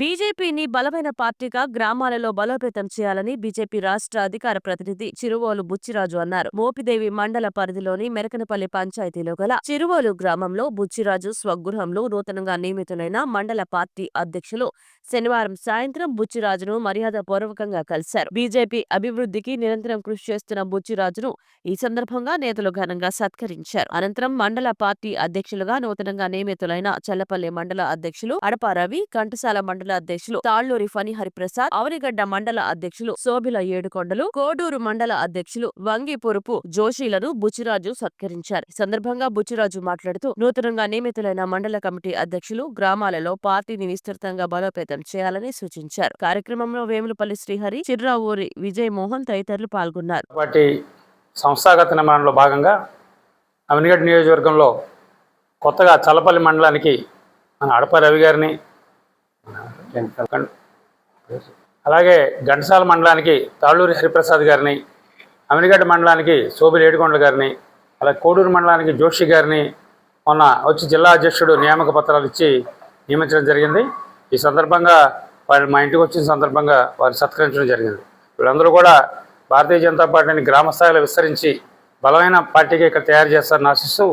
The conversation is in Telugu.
బీజేపీని బలమైన పార్టీగా గ్రామాలలో బలోపేతం చేయాలని బీజేపీ రాష్ట్ర అధికార ప్రతినిధి చిరువోలు బుచ్చిరాజు అన్నారు. మోపిదేవి మండల పరిధిలోని మెరకనపల్లి పంచాయతీలో గల చిరువోలు గ్రామంలో బుచ్చిరాజు స్వగృహంలో నూతనంగా నియమితులైన మండల పార్టీ అధ్యక్షులు శనివారం సాయంత్రం బుచ్చిరాజును మర్యాద పూర్వకంగా కలిశారు. బీజేపీ అభివృద్ధికి నిరంతరం కృషి చేస్తున్న బుచ్చిరాజును ఈ సందర్భంగా నేతలు ఘనంగా సత్కరించారు. అనంతరం మండల పార్టీ అధ్యక్షులుగా నూతనంగా నియమితులైన చల్లపల్లి మండల అధ్యక్షులు అడపారవి కంటసాల మండల అధ్యక్షులు తాళ్ళూరి ఫణి హరిప్రసాద్ అవనిగడ్డ మండల అధ్యక్షులు శోభిల ఏడుకొండలు కోడూరు మండల అధ్యక్షులు వంగిపురుపు జోషిలను బుచ్చిరాజు సత్కరించారు. ఈ సందర్భంగా బుచ్చిరాజు మాట్లాడుతూ నూతనంగా నియమితులైన మండల కమిటీ అధ్యక్షులు గ్రామాలలో పార్టీని విస్తృతంగా బలోపేతం చేయాలని సూచించారు. కార్యక్రమంలో వేములపల్లి శ్రీహరి చిర్రావూరి విజయ్ మోహన్ తదితరులు పాల్గొన్నారు. వాటి సంస్థాగత నిర్మాణంలో భాగంగా అవినిగడ్డ నియోజకవర్గంలో కొత్తగా చల్లపల్లి మండలానికి మన అడప రవి గారిని అలాగే ఘంటసాల మండలానికి తాళ్ళూరి హరిప్రసాద్ గారిని అమినిగడ్డ మండలానికి సోబిలి ఏడుకొండల గారిని అలాగే కోడూరు మండలానికి జోషి గారిని మొన్న వచ్చి జిల్లా అధ్యక్షుడు నియామక పత్రాలు ఇచ్చి నియమించడం జరిగింది. ఈ సందర్భంగా వారు మా ఇంటికి వచ్చిన సందర్భంగా వారిని సత్కరించడం జరిగింది. వీళ్ళందరూ కూడా భారతీయ జనతా పార్టీని గ్రామ స్థాయిలో విస్తరించి బలమైన పార్టీగా ఇక్కడ తయారు చేస్తారని ఆశిస్తూ